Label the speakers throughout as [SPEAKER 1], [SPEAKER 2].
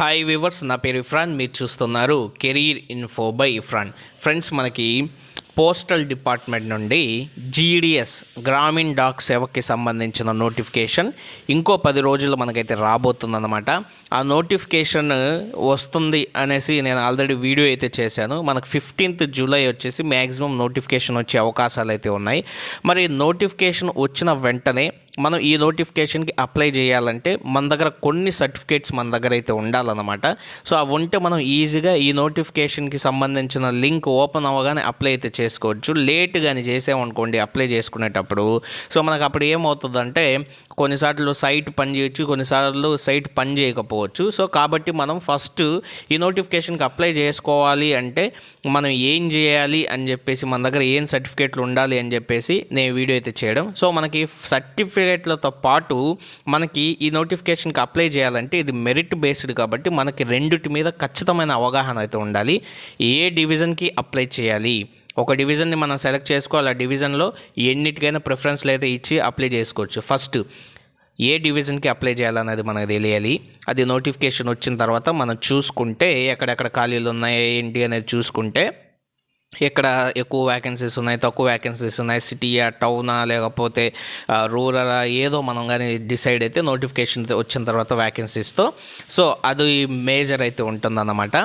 [SPEAKER 1] Hi viewers నా పేరు ఇఫ్రాన్ మీరు చూస్తున్నారు career info by Ifran friends మనకి పోస్టల్ డిపార్ట్మెంట్ నుండి జీడిఎస్ గ్రామీణ డాక్ సేవకి సంబంధించిన నోటిఫికేషన్ ఇంకో పది రోజుల్లో మనకైతే రాబోతుందన్నమాట. ఆ నోటిఫికేషన్ వస్తుంది అనేసి నేను ఆల్రెడీ వీడియో అయితే చేశాను. మనకు ఫిఫ్టీన్త్ జూలై వచ్చేసి మ్యాక్సిమం నోటిఫికేషన్ వచ్చే అవకాశాలు అయితే ఉన్నాయి. మరి నోటిఫికేషన్ వచ్చిన వెంటనే మనం ఈ నోటిఫికేషన్కి అప్లై చేయాలంటే మన దగ్గర కొన్ని సర్టిఫికేట్స్ మన దగ్గర అయితే ఉండాలన్నమాట. సో అవి ఉంటే మనం ఈజీగా ఈ నోటిఫికేషన్కి సంబంధించిన లింక్ ఓపెన్ అవ్వగానే అప్లై అయితే చేసుకోవచ్చు. లేట్ కానీ చేసామనుకోండి అప్లై చేసుకునేటప్పుడు. సో మనకు అప్పుడు ఏమవుతుందంటే కొన్నిసార్లు సైట్ పని చేయొచ్చు కొన్నిసార్లు సైట్ పని చేయకపోవచ్చు. సో కాబట్టి మనం ఫస్ట్ ఈ నోటిఫికేషన్కి అప్లై చేసుకోవాలి అంటే మనం ఏం చేయాలి అని చెప్పేసి మన దగ్గర ఏం సర్టిఫికేట్లు ఉండాలి అని చెప్పేసి నేను వీడియో అయితే చేయడం. సో మనకి సర్టిఫికేట్లతో పాటు మనకి ఈ నోటిఫికేషన్కి అప్లై చేయాలంటే ఇది మెరిట్ బేస్డ్ కాబట్టి మనకి రెండిటి మీద ఖచ్చితమైన అవగాహన అయితే ఉండాలి. ఏ డివిజన్కి అప్లై చేయాలి? ఒక డివిజన్ని మనం సెలెక్ట్ చేసుకోవాలి? ఆ డివిజన్లో ఎన్నిటికైనా ప్రిఫరెన్స్లు అయితే ఇచ్చి అప్లై చేసుకోవచ్చు. ఫస్ట్ ఏ డివిజన్కి అప్లై చేయాలన్నది మనకు తెలియాలి. అది నోటిఫికేషన్ వచ్చిన తర్వాత మనం చూసుకుంటే ఎక్కడెక్కడ ఖాళీలు ఉన్నాయి ఏంటి అనేది చూసుకుంటే ఎక్కడ ఎక్కువ వ్యాకెన్సీస్ ఉన్నాయి తక్కువ వ్యాకెన్సీస్ ఉన్నాయి సిటీయా టౌనా లేకపోతే రూరల్ ఏదో మనం కానీ డిసైడ్ అయితే నోటిఫికేషన్ వచ్చిన తర్వాత వ్యాకెన్సీస్తో సో అది మేజర్ అయితే ఉంటుందన్నమాట.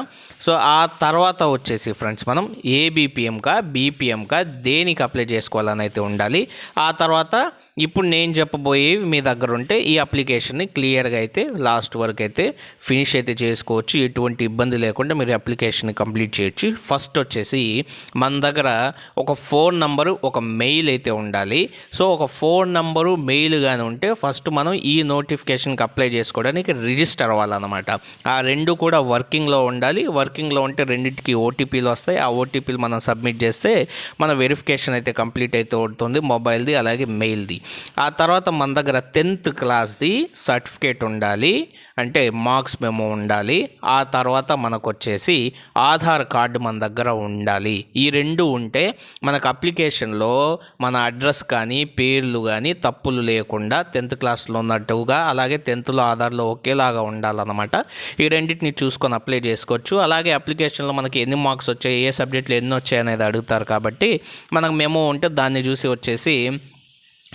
[SPEAKER 1] సో ఆ తర్వాత వచ్చేసి ఫ్రెండ్స్ మనం ఏబిపిఎంకా బీపీఎంకా దేనికి అప్లై చేసుకోవాలని అయితే ఉండాలి. ఆ తర్వాత ఇప్పుడు నేను చెప్పబోయేవి మీ దగ్గర ఉంటే ఈ అప్లికేషన్ని క్లియర్గా అయితే లాస్ట్ వరకు అయితే ఫినిష్ అయితే చేసుకోవచ్చు. ఎటువంటి ఇబ్బంది లేకుండా మీరు అప్లికేషన్ కంప్లీట్ చేయొచ్చు. ఫస్ట్ వచ్చేసి మన దగ్గర ఒక ఫోన్ నంబరు ఒక మెయిల్ అయితే ఉండాలి. సో ఒక ఫోన్ నంబరు మెయిల్ కానీ ఉంటే ఫస్ట్ మనం ఈ నోటిఫికేషన్కి అప్లై చేసుకోవడానికి రిజిస్టర్ అవ్వాలన్నమాట. ఆ రెండు కూడా వర్కింగ్లో ఉండాలి. వర్కింగ్లో ఉంటే రెండింటికి ఓటీపీలు వస్తాయి. ఆ ఓటీపీలు మనం సబ్మిట్ చేస్తే మన వెరిఫికేషన్ అయితే కంప్లీట్ అయితే ఉంటుంది మొబైల్ది అలాగే మెయిల్ది. ఆ తర్వాత మన దగ్గర టెన్త్ క్లాస్ది సర్టిఫికేట్ ఉండాలి అంటే మార్క్స్ మెమో ఉండాలి ఆ తర్వాత మనకు వచ్చేసి ఆధార్ కార్డు మన దగ్గర ఉండాలి. ఈ రెండు ఉంటే మనకు అప్లికేషన్లో మన అడ్రస్ కానీ పేర్లు కానీ తప్పులు లేకుండా టెన్త్ క్లాస్లో ఉన్నట్టుగా అలాగే టెన్త్లో ఆధార్లో ఒకేలాగా ఉండాలన్నమాట. ఈ రెండింటిని చూసుకొని అప్లై చేసుకోవచ్చు. అలాగే అప్లికేషన్లో మనకి ఎన్ని మార్క్స్ వచ్చాయి ఏ సబ్జెక్టులు ఎన్ని వచ్చాయి అనేది అడుగుతారు కాబట్టి మనకు మెమో ఉంటే దాన్ని చూసి వచ్చేసి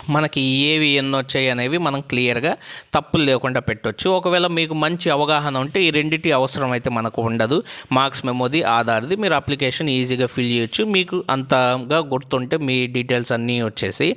[SPEAKER 1] మనకి ఏవి ఎన్ని వచ్చాయి అనేవి మనం క్లియర్గా తప్పులు లేకుండా పెట్టవచ్చు ఒకవేళ మీకు మంచి అవగాహన ఉంటే ఈ రెండింటి అవసరం అయితే మనకు ఉండదు. మార్క్స్ మెమోది ఆధార్ది మీరు అప్లికేషన్ ఈజీగా ఫిల్ చేయొచ్చు. మీకు అంతగా గుర్తుంటే మీ డీటెయిల్స్ అన్నీ వచ్చేసి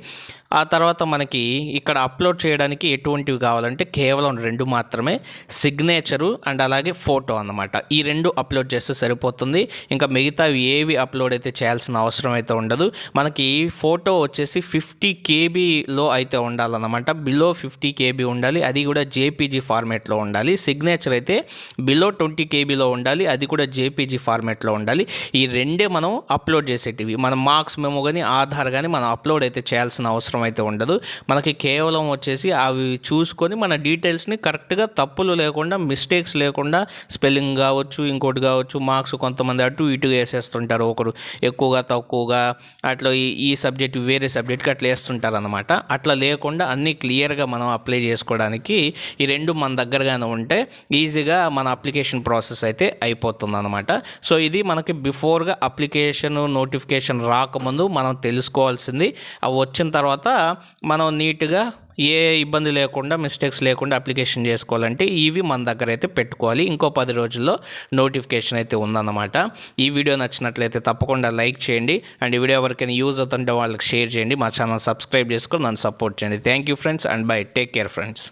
[SPEAKER 1] ఆ తర్వాత మనకి ఇక్కడ అప్లోడ్ చేయడానికి ఎటువంటివి కావాలంటే కేవలం రెండు మాత్రమే సిగ్నేచరు అండ్ అలాగే ఫోటో అన్నమాట. ఈ రెండు అప్లోడ్ చేస్తే సరిపోతుంది. ఇంకా మిగతా ఏవి అప్లోడ్ అయితే చేయాల్సిన అవసరం అయితే ఉండదు. మనకి ఫోటో వచ్చేసి ఫిఫ్టీ కేబీలో అయితే ఉండాలన్నమాట. బిలో ఫిఫ్టీ కేబీ ఉండాలి. అది కూడా జేపీజీ ఫార్మేట్లో ఉండాలి. సిగ్నేచర్ అయితే బిలో ట్వంటీ కేబీలో ఉండాలి. అది కూడా జేపీజీ ఫార్మేట్లో ఉండాలి. ఈ రెండే మనం అప్లోడ్ చేసేటివి. మన మార్క్స్ మేము కానీ ఆధార్ కానీ మనం అప్లోడ్ అయితే చేయాల్సిన అవసరం అయితే ఉండదు. మనకి కేవలం వచ్చేసి అవి చూసుకొని మన డీటెయిల్స్ని కరెక్ట్గా తప్పులు లేకుండా మిస్టేక్స్ లేకుండా స్పెల్లింగ్ కావచ్చు ఇంకోటి కావచ్చు మార్క్స్ కొంతమంది అటు ఇటు వేసేస్తుంటారు. ఒకరు ఎక్కువగా తక్కువగా అట్లా ఈ ఈ సబ్జెక్ట్ వేరే సబ్జెక్ట్కి అట్లా వేస్తుంటారు అనమాట అట్లా లేకుండా అన్నీ క్లియర్గా మనం అప్లై చేసుకోవడానికి ఈ రెండు మన దగ్గరగానే ఉంటే ఈజీగా మన అప్లికేషన్ ప్రాసెస్ అయితే అయిపోతుంది అనమాట సో ఇది మనకి బిఫోర్గా అప్లికేషన్ నోటిఫికేషన్ రాకముందు మనం తెలుసుకోవాల్సింది. అవి వచ్చిన తర్వాత తర్వాత మనం నీట్గా ఏ ఇబ్బంది లేకుండా మిస్టేక్స్ లేకుండా అప్లికేషన్ చేసుకోవాలంటే ఇవి మన దగ్గర అయితే పెట్టుకోవాలి. ఇంకో పది రోజుల్లో నోటిఫికేషన్ అయితే ఉందన్నమాట. ఈ వీడియో నచ్చినట్లయితే తప్పకుండా లైక్ చేయండి. అండ్ ఈ వీడియో ఎవరికైనా యూజ్ అవుతుంటే వాళ్ళకి షేర్ చేయండి. మా ఛానల్ సబ్స్క్రైబ్ చేసుకొని నన్ను సపోర్ట్ చేయండి. Thank you friends and bye. Take care friends